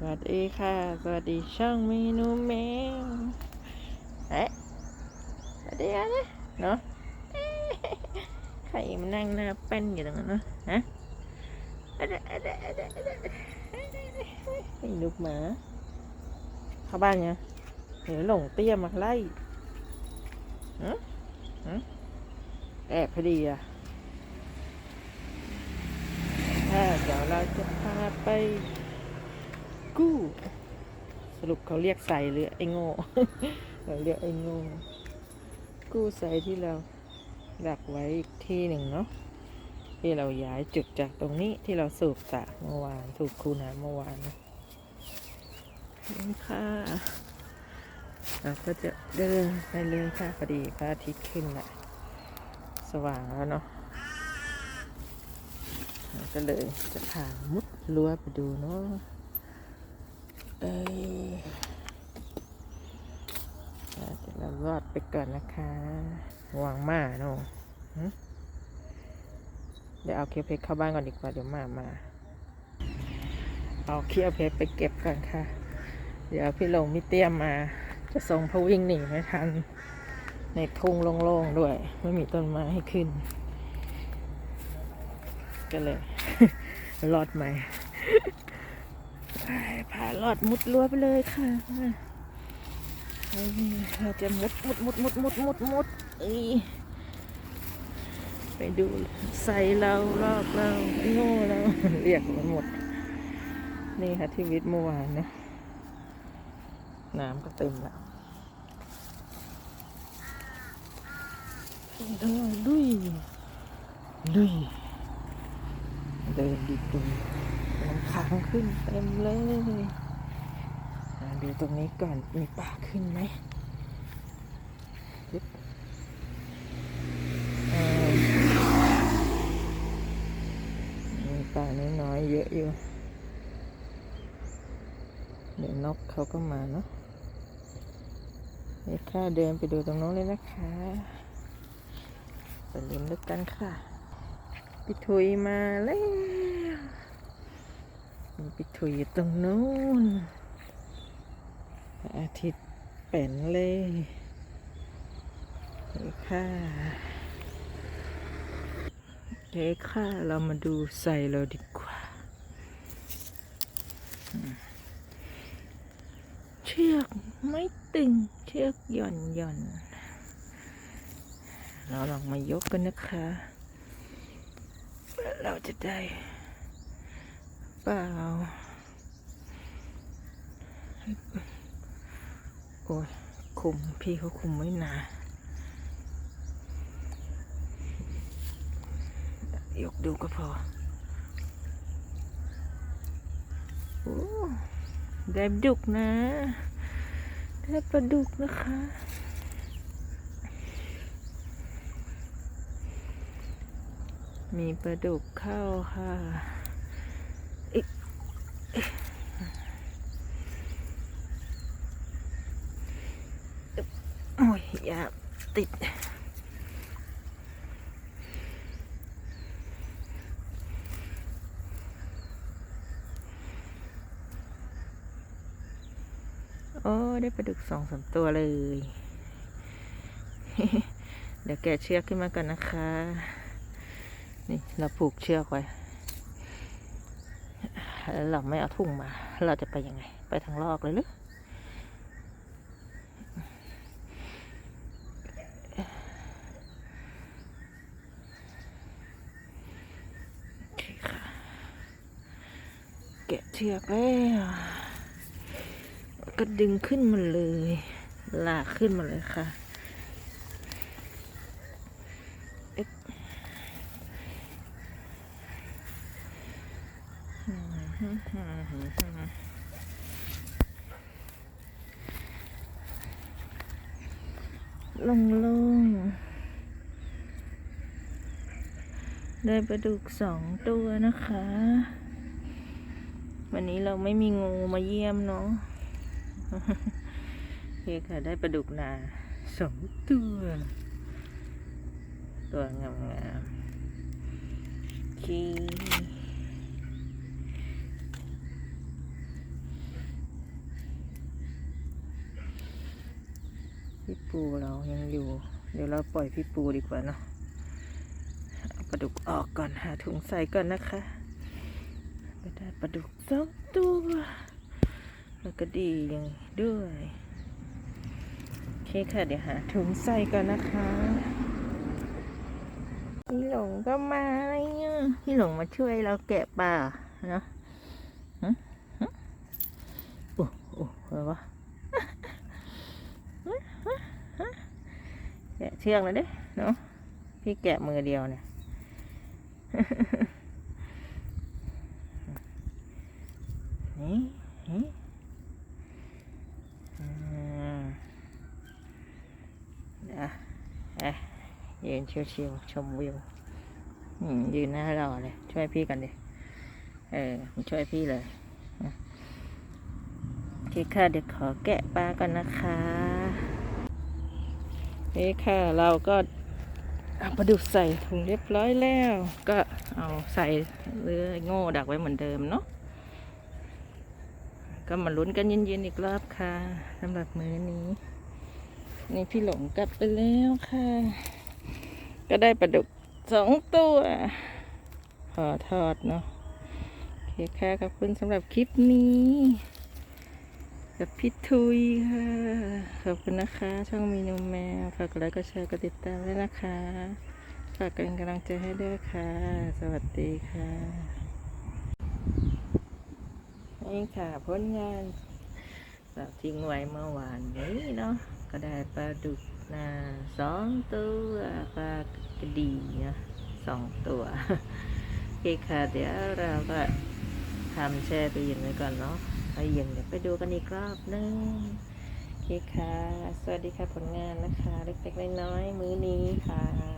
สวัสดีค่ะ สวัสดีช่องเมนูแมวเอ๊ะสวัสดีกันนะเนาะใครมานั่งหน้าแป้นอยู่ตรงนั้นเนาะฮะอะเดะอะเดะอะเดะเดะไอ้ลูกหมา เข้าบ้านไงเดี๋ยวหลงเตี้ยมาไล่ฮะฮะแอบพอดีอะถ้าเดี๋ยวเราจะพาไป กู้ สรุปเขาเรียกใส่หรือไอ้โง่เราเรียกไอ้โง่กู้ใส่ที่เราดักไว้อีกที่หนึ่งเนาะที่เราย้ายจุดจากตรงนี้ที่เราสูบสระเมื่อวานสูบคูน้ำเมื่อวานนี่ค่ะเราก็จะเดินไปเลยค่ะพอดีพระอาทิตย์ขึ้นละสว่างแล้วเนาะก็เลยจะพานมุดรั้วไปดูเนาะ เอ้ยอะเดี๋ยวเรอดไปก่อนนะคะวางหมาเนาะเดี๋ยวเอาเคียวเพชรเข้าบ้านก่อนดีกว่าเดี๋ยวหมามา เอาเคียวเพชรไปเก็บก่อนค่ะ เดี๋ยวพี่ลงมิเตียมมา จะส่งพะวิ่งหนีไม่ทัน ในทุ่งโล่งๆด้วย ไม่มีต้นไม้ให้ขึ้น ก็เลยรอดไหม ไปพาลอดมุดรั้วไปเลยค่ะเราจะมุดมุดมุดมุดมุดมุดมุดเอ้ยไปดูใส่เราลอกเราโง่เราเรียกมันหมด นี่ค่ะที่วิทย์เมื่อวานนะ น้ำก็เต็มแล้วเดินลุยลุยเดินดีดี น้ำค้างขึ้นเต็มเลยอ่าดูตรงนี้ก่อน มีป่าขึ้นไหมปามีป่าน้อยๆเยอะอยู่ เดี๋ยวนกเขาก็มาเนาะเดี๋ยวข้าเดินไปดูตรงโน้นเลยนะคะไปเล่นด้วยกันค่ะพี่ถุยมาแล้ว ปถุยอยู่ตรงนู้นอาทิตย์เป็นเลยค่ะโอเคค่ะ เรามาดูใส่เราดีกว่า เชือกไม่ตึง เชือกหย่อนหย่อนเราลองมายกกันนะคะ เราจะได้ เปล่า โอ้ยคุมพี่เขาคุมไว้นานยกดูก็พอ โอ้ได้ปลาดุกนะ ได้ปลาดุกนะคะ มีปลาดุกเข้าค่ะ โอย่าติด โอ้ได้ปลาดุกสองสามตัวเลย เดี๋ยวแกเชือกขึ้นมาก่อนนะคะ นี่เราผูกเชือกไว้ แล้วเราไม่เอาถุงมา เราจะไปยังไง ไปทางลอกเลยหรือ โอเคค่ะ แกะ เชือกแล้วก็ดึงขึ้นมาเลย ลากขึ้นมาเลยค่ะเอ๊ะลงลงได้ปลาดุกสองตัวนะคะ วันนี้เราไม่มีงูมาเยี่ยมเนาะเฮ้ยค่ะได้ปลาดุกนาสองตัว ตัวงามๆคีพี่ปูเรายังอยู่ เดี๋ยวเราปล่อยพี่ปูดีกว่าเนาะเอาปลาดุกออกก่อนหาถุงใส่ก่อนนะคะ ไปได้ปลาดุกสองตัว แล้วก็ดีอยังด้วย โอเคค่ะ เดี๋ยวหาถุงใส่ก่อนนะคะพี่หลงก็มาเนี่ยพี่หลงมาช่วยเราแกะปลาเนาะฮะฮะโอ้โอ้อะไรวะแกะเชือกแล้วเด้เนาะพี่แกะมือเดียวเนี่ย นี่นี่อืมอะเอ๊ะยืนชิวๆชมวิวยืนหน้ารอเลย ช่วยพี่กันดิ เออช่วยพี่เลยนะโอเคค่ะเดี๋ยวขอแกะปลาก่อนนะคะนี่ค่ะเราก็เอาปลาดุกใส่ถุงเรียบร้อยแล้ว ก็เอาใส่เรือโง่ดักไว้เหมือนเดิมเนาะ ก็มาลุ้นกันเย็นๆอีกรอบค่ะสำหรับมื้อนี้ นี่พี่หลงกลับไปแล้วค่ะ ก็ได้ปลาดุกสองตัวขอทอดเนาะโอเคค่ะขอบคุณสำหรับคลิปนี้ กับพี่ทุยค่ะ ขอบคุณนะคะ ช่องมีนมแมวฝากกดไลค์กดแชร์กดติดตามด้วยนะคะฝากเป็นกำลังใจให้ด้วยค่ะ สวัสดีค่ะ นี่ค่ะผลงานเราทิ้งไว้เมื่อวานนี้เนาะก็ได้ปลาดุกนาสองตัวปลากระดีนะสองตัวโอเคค่ะเดี๋ยวเราก็ทำแช่ไปเย็นไว้ก่อนเนาะไปเย็นเดี๋ยวไปดูกันอีกรอบนึงโอเคค่ะ สวัสดีค่ะผลงานนะคะ เล็กๆน้อยๆมื้อนี้ค่ะ